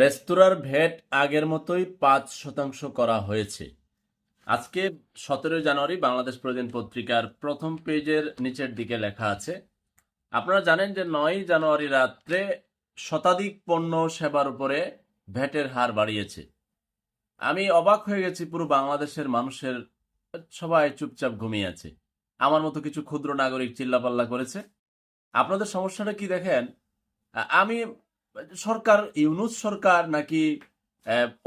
রেস্তোরাঁর ভ্যাট আগের মতোই পাঁচ শতাংশ করা হয়েছে। আজকে সতেরোই জানুয়ারি বাংলাদেশ প্রতিদিন পত্রিকার প্রথম পেজের নিচের দিকে লেখা আছে, আপনারা জানেন যে নয় জানুয়ারি রাত্রে শতাধিক পণ্য সেবার উপরে ভ্যাটের হার বাড়িয়েছে। আমি অবাক হয়ে গেছি, পুরো বাংলাদেশের মানুষের সবাই চুপচাপ ঘুমিয়ে আছে। আমার মতো কিছু ক্ষুদ্র নাগরিক চিল্লাপাল্লা করেছে। আপনাদের সমস্যাটা কি দেখেন? আমি সরকার, ইউনুস সরকার নাকি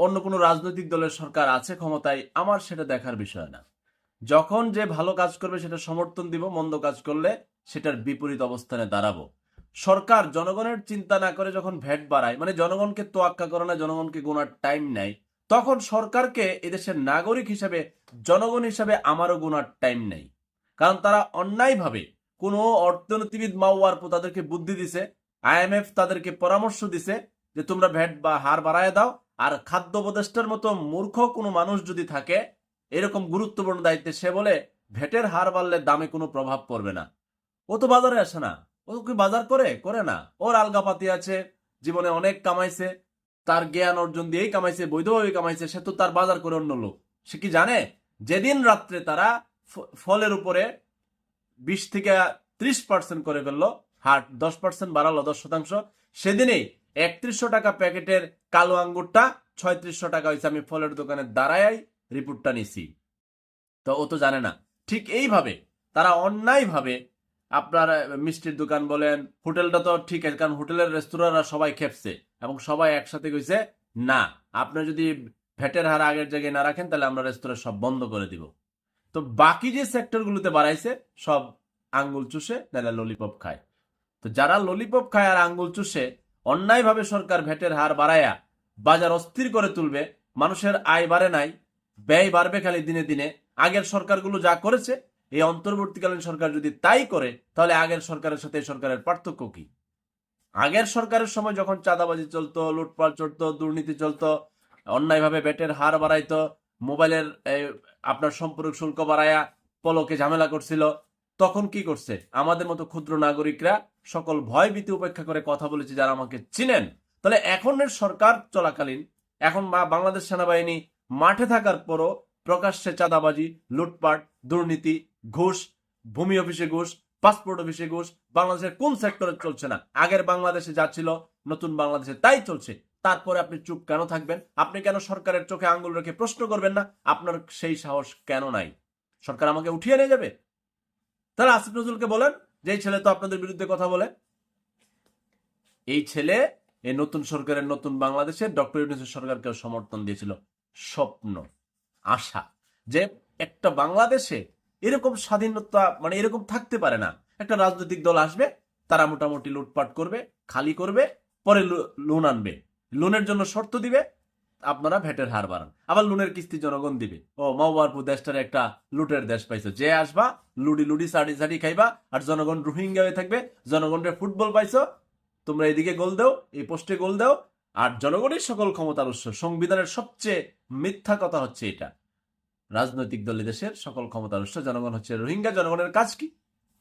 অন্য কোনো রাজনৈতিক দলের সরকার আছে ক্ষমতায়? আমার সেটা দেখার বিষয় না। যখন যে ভালো কাজ করবে সেটা সমর্থন দিব, মন্দ কাজ করলে সেটার বিপরীত অবস্থানে দাঁড়াবো। সরকার জনগণের চিন্তা না করে যখন ভ্যাট বাড়ায় মানে জনগণকে তোয়াক্কা করে না, জনগণকে গোনার টাইম নেয়, তখন সরকারকে এদেশের নাগরিক হিসাবে, জনগণ হিসাবে আমারও গোনার টাইম নেই। কারণ তারা অন্যায়ভাবে কোনো অর্থনীতিবিদ মাওয়ারপো তাদেরকে বুদ্ধি দিছে আইএমএফ তাদেরকে পরামর্শ দিছে যে তোমরা ভ্যাট বা হার বাড়ায় দাও, আর খাদ্য উপদেষ্টার মতো মূর্খ কোনো মানুষ যদি থাকে, এরকম গুরুত্বপূর্ণ দায়িত্বে সে বলে, ভ্যাটের হার বাড়লে দামে কোনো প্রভাব পড়বে না। ও তো বাজারে আসে না। ও কি বাজার করে? করে না। ওর আলগাপাতি আছে, জীবনে অনেক কামাইছে। তার জ্ঞান অর্জন দিয়েই কামাইছে, বৈধভাবে কামাইছে। সে তো তার বাজার করে অন্য লোক। সে কি জানে? যেদিন রাত্রে তারা ফলের উপরে বিশ থেকে ত্রিশ পার্সেন্ট করে ফেলল হাট দশ পার্সেন্ট বাড়ালো দশ শতাংশ। সেদিনেই একত্রিশশো টাকা প্যাকেটের কালো আঙ্গুরটা, ছয়ত্রিশশো টাকা হয়েছে আমি ফলের দোকানে দাঁড়াই রিপোর্টটা নিছি। তো ও তো জানে না। ঠিক এইভাবে তারা অন্যায়ভাবে আপনার মিষ্টির দোকান বলেন, হোটেলটা তো ঠিক আছে, কারণ হোটেলের রেস্তোরাঁরা সবাই খেপছে এবং সবাই একসাথে কইছে, না, আপনি যদি ভ্যাটের হার আগের জায়গায় না রাখেন, তাহলে আমরা রেস্তোরাঁ সব বন্ধ করে দিব। তো বাকি যে সেক্টরগুলোতে বাড়াইছে, সব আঙ্গুল চুষে, নাহলে ললিপপ খায়। তো যারা ললিপপ খায় আর আঙ্গুল চুষে, অন্যায়ভাবে সরকার ভ্যাটের হার বাড়ায়া বাজার অস্থির করে তুলবে, মানুষের আয় বাড়ে নাই, ব্যয় বাড়বে খালি দিনে দিনে, আগের সরকারগুলো যা করেছে, এই অন্তর্বর্তীকালীন সরকার যদি তাই করে, তাহলে আগের সরকারের সাথে এই সরকারের পার্থক্য কি? আগের সরকারের সময় যখন চাঁদাবাজি চলতো, লুটপাট চলতো, দুর্নীতি চলতো, অন্যায়ভাবে ব্যাটের হার বাড়াইতো, মোবাইলের আপনার সম্পর্ক শুল্ক বাড়ায়া পলকে ঝামেলা করছিল, তখন কি করছে? আমাদের মতো ক্ষুদ্র নাগরিকরা সকল ভয় ভীতি উপেক্ষা করে কথা বলেছে যারা আমাকে চিনেন, তাহলে এখনের সরকার চলাকালীন, এখন বাংলাদেশ সেনাবাহিনী মাঠে থাকার পরও প্রকাশ্যে চাঁদাবাজি, লুটপাট, দুর্নীতি, ঘুষ, ভূমি অফিসে ঘুষ, পাসপোর্ট অফিসে ঘুষ, বাংলাদেশের কোন সেক্টরে চলছে না। আগের বাংলাদেশে যা ছিল, নতুন বাংলাদেশে তাই চলছে। তারপরে আপনি চুপ কেন থাকবেন? আপনি কেন সরকারের চোখে আঙ্গুল রেখে প্রশ্ন করবেন না? আপনার সেই সাহস কেন নাই? সরকার আমাকে উঠিয়ে নিয়ে যাবে? তাহলে আসিফ নজরুলকে বলেন যে ছেলে তো আপনাদের বিরুদ্ধে কথা বলে, এই ছেলে এই নতুন সরকারের নতুন বাংলাদেশে ডক্টর ইউনুসের সরকারকে সমর্থন দিয়েছিল। স্বপ্ন, আশা যে একটা বাংলাদেশে এরকম স্বাধীনতা মানে এরকম থাকতে পারে না। একটা রাজনৈতিক দল আসবে, তারা মোটামুটি লুটপাট করবে, খালি করবে, পরে লোন আনবে। লোনের জন্য শর্ত দিবে আপনারা ভ্যাটের হার বাড়ান। আবার লোনের কিস্তি জনগণ দিবে। ও মাওয়ারপুর দেশটার একটা লুটের দেশ পাইছো। যে আসবা, লুডি লুডি, সাড়ি সাড়ি খাইবা আর জনগণ রোহিঙ্গা হয়ে থাকবে। জনগণের ফুটবল পাইছো, তোমরা এদিকে গোল দাও, এই পোস্টে গোল দাও। আর জনগণের সকল ক্ষমতার উৎস, সংবিধানের সবচেয়ে মিথ্যা কথা হচ্ছে এটা। রাজনৈতিক দল দেশের সকল ক্ষমতার উৎস, জনগণ হচ্ছে রোহিঙ্গা। জনগণের কাজ কি?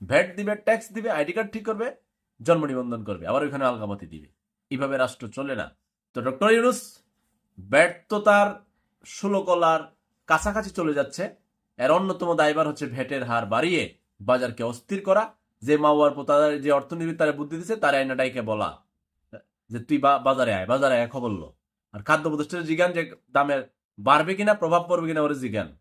ভ্যাট দিবে, ট্যাক্স দিবে, আইডি কার্ড ঠিক করবে, জন্ম নিবন্ধন করবে, আবার ওইখানে আলগামতি দিবে। এইভাবে রাষ্ট্র চলে না। তো ডক্টর ইউনুস ব্যর্থতার ষোলকলার কাছাকাছি চলে যাচ্ছে। এর অন্যতম দায়বার হচ্ছে ভ্যাটের হার বাড়িয়ে বাজারকে অস্থির করা। যে মাওয়ার তাদের যে অর্থনীতি তারা বুদ্ধি দিচ্ছে তার আইনাটাইকে বলা। যে তুই বাজারে আয় বাজারে আয়, খবর লো। আর খাদ্য প্রতিষ্ঠানের জিজ্ঞান যে দামের বাড়বে কিনা, প্রভাব পড়বে কিনা, ওরে জিজ্ঞান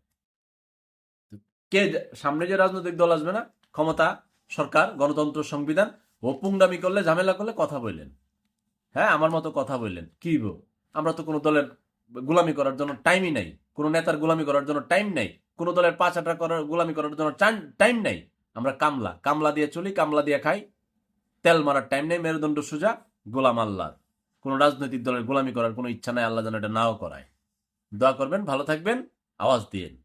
কে সামনে যে রাজনৈতিক দল আসবে না, ক্ষমতা, সরকার, গণতন্ত্র, সংবিধান, ও পুংডামি করলে, ঝামেলা করলে কথা বললেন। হ্যাঁ আমার মতো কথা বললেন। কি গো আমরা তো কোনো দলের গোলামি করার জন্য টাইমই নাই। কোনো নেতার গোলামি করার জন্য টাইম নাই। কোনো দলের পাঁচ আটা করার, গোলামি করার জন্য টাইম নাই। আমরা কামলা কামলা দিয়ে চলি, কামলা দিয়ে খাই। তেল মারার টাইম নেই, মেরুদণ্ড সোজা, গোলাম আল্লাহ। কোনো রাজনৈতিক দলের গোলামি করার কোনো ইচ্ছা নাই, আল্লাহ যেন এটা নাও করায়। দোয়া করবেন, ভালো থাকবেন, আওয়াজ দিয়েন।